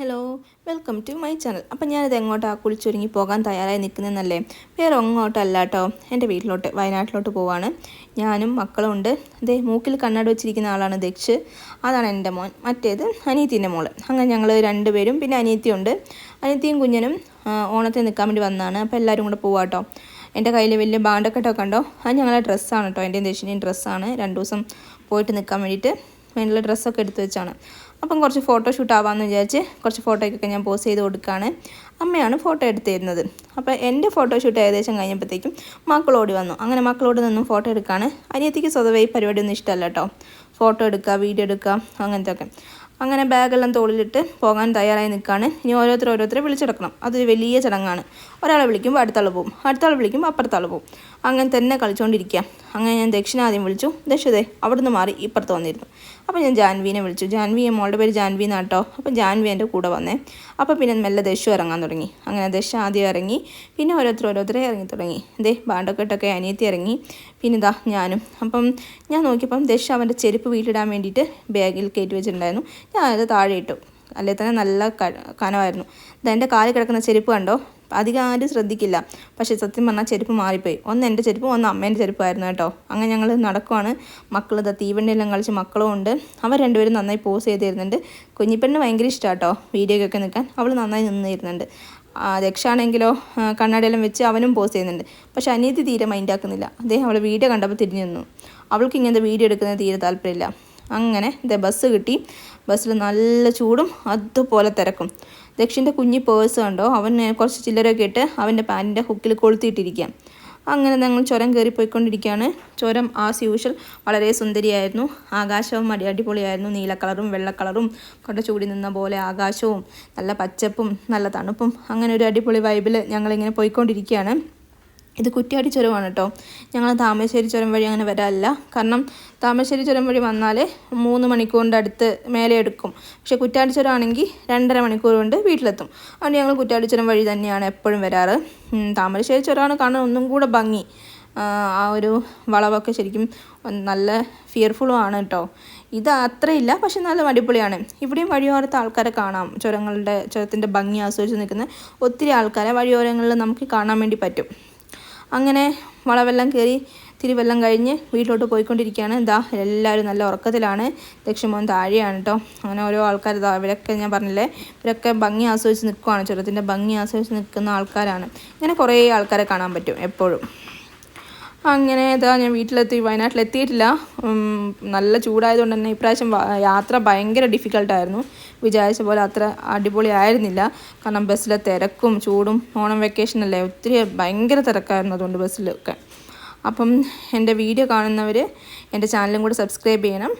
Hello welcome to my channel. അപ്പം ഞാനിത് എങ്ങോട്ടാ കുളിച്ചൊരുങ്ങി പോകാൻ തയ്യാറായി നിൽക്കുന്നതെന്നല്ലേ? വേറെ എങ്ങോട്ടല്ല കേട്ടോ എന്റെ വീട്ടിലോട്ട് വയനാട്ടിലോട്ട് പോവാണ്. ഞാനും മക്കളും ഉണ്ട് ഇതേ മൂക്കിൽ കണ്ണാട് വെച്ചിരിക്കുന്ന ആളാണ് ദക്ഷ്. അതാണ് എന്റെ മോൻ. മറ്റേത് അനിയത്തിന്റെ മോൾ. അങ്ങനെ ഞങ്ങൾ രണ്ടുപേരും പിന്നെ അനിയത്തിയുണ്ട് അനിയത്തിയും കുഞ്ഞനും ഓണത്തെ ഓണത്തിന് നിൽക്കാൻ വേണ്ടി വന്നതാണ്. അപ്പോൾ എല്ലാവരും കൂടെ പോവാം കേട്ടോ എന്റെ കയ്യിൽ വലിയ ബാണ്ടക്കെട്ടൊക്കെ ഉണ്ടോ അത് ഞങ്ങളുടെ ഡ്രസ്സാണ് കേട്ടോ. എന്റെയും ദക്ഷിണയും ഡ്രസ്സാണ്. രണ്ട് ദിവസം പോയിട്ട് നിൽക്കാൻ വേണ്ടിയിട്ട്. വേണ്ടിയുള്ള ഡ്രസ്സൊക്കെ എടുത്തു വെച്ചാണ്. അപ്പം കുറച്ച് ഫോട്ടോ ഷൂട്ട് ആവാമെന്ന് വിചാരിച്ച് കുറച്ച് ഫോട്ടോയ്ക്കൊക്കെ ഞാൻ പോസ്റ്റ് ചെയ്ത് കൊടുക്കുകയാണ് അമ്മയാണ് ഫോട്ടോ എടുത്ത് തരുന്നത് അപ്പോൾ എന്റെ ഫോട്ടോ ഷൂട്ട് ഏകദേശം കഴിഞ്ഞപ്പോഴത്തേക്കും മക്കളോടി വന്നു. അങ്ങനെ മക്കളോട് നിന്നും ഫോട്ടോ എടുക്കുകയാണ് അനിയത്തിക്ക് സ്വതവേ ഈ പരിപാടിയൊന്നും ഇഷ്ടമല്ല കേട്ടോ. ഫോട്ടോ എടുക്കുക വീഡിയോ എടുക്കുക അങ്ങനത്തെ ഒക്കെ അങ്ങനെ ബാഗെല്ലാം തോളിലിട്ട് പോകാൻ തയ്യാറായി നിൽക്കുകയാണ് ഇനി ഓരോരുത്തർ ഓരോരുത്തരെ വിളിച്ചെടുക്കണം. അതൊരു വലിയ ചടങ്ങാണ്. ഒരാളെ വിളിക്കുമ്പോൾ അടുത്താൾ പോവും അടുത്താൾ വിളിക്കുമ്പോൾ അപ്പുറത്താൾ പോവും അങ്ങനെ തന്നെ കളിച്ചുകൊണ്ടിരിക്കുക അങ്ങനെ ഞാൻ ദക്ഷിണ ആദ്യം വിളിച്ചു. ദക്ഷിതേ അവിടുന്ന് മാറി ഇപ്പുറത്ത് വന്നിരുന്നു. അപ്പോൾ ഞാൻ ജാൻവീനെ വിളിച്ചു. ജാൻവി മോളുടെ പേര് ജാൻവി എന്നാട്ടോ അപ്പോൾ ജാൻവി എന്റെ കൂടെ വന്നേ. അപ്പോൾ പിന്നെ മെല്ലെ ദശു ഇറങ്ങാൻ തുടങ്ങി. അങ്ങനെ ദശ ആദ്യം ഇറങ്ങി. പിന്നെ ഓരോരുത്തർ ഓരോരുത്തരെ ഇറങ്ങി തുടങ്ങി. ദേ ബാണ്ടക്കെട്ടൊക്കെ അനിയത്തി ഇറങ്ങി. പിന്നെ ഇതാ ഞാനും. അപ്പം ഞാൻ നോക്കിയപ്പം ദശ അവന്റെ ചെരുപ്പ് വീട്ടിടാൻ വേണ്ടിയിട്ട് ബാഗിൽ കയറ്റി വെച്ചിട്ടുണ്ടായിരുന്നു. ഞാൻ അത് താഴെ ഇട്ടു. അല്ലേ തന്നെ നല്ല കനമായിരുന്നു. ഇത് എന്റെ കാലിൽ കിടക്കുന്ന ചെരുപ്പ് കണ്ടോ? അധികം ആരും ശ്രദ്ധിക്കില്ല. പക്ഷേ സത്യം പറഞ്ഞാൽ ചെരുപ്പ് മാറിപ്പോയി. ഒന്ന് എന്റെ ചെരുപ്പ് ഒന്ന് അമ്മേന്റെ ചെരുപ്പായിരുന്നു കേട്ടോ. അങ്ങനെ ഞങ്ങൾ നടക്കുവാണ്. മക്കൾ ഇതാ തീവണ്ടിയെല്ലാം കളിച്ച് മക്കളും ഉണ്ട്. അവർ രണ്ടുപേരും നന്നായി പോസ് ചെയ്ത് തരുന്നുണ്ട് കുഞ്ഞിപ്പെണ്ണ് ഭയങ്കര ഇഷ്ടമാണ് കേട്ടോ നിൽക്കാൻ. അവൾ നന്നായി നിന്ന് തരുന്നുണ്ട് ആ, ദക്ഷാണെങ്കിലോ കണ്ണാടിയെല്ലാം വെച്ച് അവനും പോസ് ചെയ്യുന്നുണ്ട്. പക്ഷേ അനിയത്തി തീരെ മൈൻഡാക്കുന്നില്ല അദ്ദേഹം അവളെ വീഡിയോ കണ്ടപ്പോൾ തിരിഞ്ഞു നിന്നു. അവൾക്ക് ഇങ്ങനത്തെ വീഡിയോ എടുക്കുന്നത് തീരെ താല്പര്യമില്ല. അങ്ങനെ ഇതേ ബസ് കിട്ടി. ബസ്സിൽ നല്ല ചൂടും അതുപോലെ തിരക്കും. ദക്ഷിന്റെ കുഞ്ഞി പേഴ്സ് കണ്ടോ? അവൻ കുറച്ച് ചില്ലരൊക്കെ ഇട്ട് അവന്റെ പാന്റിന്റെ ഹുക്കിൽ കൊളുത്തിയിട്ടിരിക്കാം. അങ്ങനെ ഞങ്ങൾ ചുരം കയറി പോയിക്കൊണ്ടിരിക്കുകയാണ് ചുരം ആസ് യൂഷ്വൽ വളരെ സുന്ദരിയായിരുന്നു. ആകാശവും അടി അടിപൊളിയായിരുന്നു. നീല കളറും വെള്ള കൊണ്ട ചൂടി നിന്ന പോലെ ആകാശവും നല്ല പച്ചപ്പും നല്ല തണുപ്പും. അങ്ങനെ ഒരു അടിപൊളി വൈബിൽ ഞങ്ങളിങ്ങനെ പോയിക്കൊണ്ടിരിക്കുകയാണ് ഇത് കുറ്റിയാടി ചുരമാണ് കേട്ടോ. ഞങ്ങൾ താമരശ്ശേരി ചുരം വഴി അങ്ങനെ വരാറില്ല. കാരണം താമരശ്ശേരി ചുരം വഴി വന്നാൽ മൂന്ന് മണിക്കൂറിന്റെ അടുത്ത് മേലെ എടുക്കും. പക്ഷേ കുറ്റാടി ചുരം ആണെങ്കിൽ രണ്ടര മണിക്കൂർ കൊണ്ട് വീട്ടിലെത്തും. അതുകൊണ്ട് ഞങ്ങൾ കുറ്റാടി ചുരം വഴി തന്നെയാണ് എപ്പോഴും വരാറ്. താമരശ്ശേരി ചുരമാണ് കാണാൻ ഒന്നും കൂടെ ഭംഗി. ആ ഒരു വളവൊക്കെ ശരിക്കും നല്ല ഫിയർഫുള്ളും ആണ് കേട്ടോ. ഇത് അത്രയില്ല പക്ഷെ നല്ല അടിപൊളിയാണ്. ഇവിടെയും വഴിയോരത്തെ ആൾക്കാരെ കാണാം. ചുരങ്ങളുടെ ചുരത്തിന്റെ ഭംഗി ആസ്വദിച്ച് നിൽക്കുന്ന ഒത്തിരി ആൾക്കാരെ വഴിയോരങ്ങളിൽ നമുക്ക് കാണാൻ വേണ്ടി പറ്റും. അങ്ങനെ വളവെല്ലാം കയറി തിരുവെല്ലാം കഴിഞ്ഞ് വീട്ടിലോട്ട് പോയിക്കൊണ്ടിരിക്കുകയാണ്. ഇതാ എല്ലാവരും നല്ല ഉറക്കത്തിലാണ്. ദക്ഷിമോൻ താഴെയാണ് കേട്ടോ അങ്ങനെ ഓരോ ആൾക്കാർ ഇതാ ഇവരൊക്കെ ഞാൻ പറഞ്ഞില്ലേ ഇവരൊക്കെ ഭംഗി ആസ്വദിച്ച് നിൽക്കുവാണ്. ചുരത്തിന്റെ ഭംഗി ആസ്വദിച്ച് നിൽക്കുന്ന ആൾക്കാരാണ്. ഇങ്ങനെ കുറേ ആൾക്കാരെ കാണാൻ പറ്റും എപ്പോഴും. അങ്ങനെ ഇതാ ഞാൻ വീട്ടിലെത്തി. വയനാട്ടിലെത്തിയിട്ടില്ല. നല്ല ചൂടായതുകൊണ്ട് തന്നെ ഇപ്രാവശ്യം യാത്ര ഭയങ്കര ഡിഫിക്കൽട്ടായിരുന്നു വിചാരിച്ച പോലെ അത്ര അടിപൊളി ആയിരുന്നില്ല. കാരണം ബസ്സിലെ തിരക്കും ചൂടും ഓണം വെക്കേഷൻ അല്ലേ ഒത്തിരി ഭയങ്കര തിരക്കായിരുന്നു അതുകൊണ്ട് ബസ്സിലൊക്കെ. അപ്പം എന്റെ വീഡിയോ കാണുന്നവർ എന്റെ ചാനലും കൂടെ സബ്സ്ക്രൈബ് ചെയ്യണം.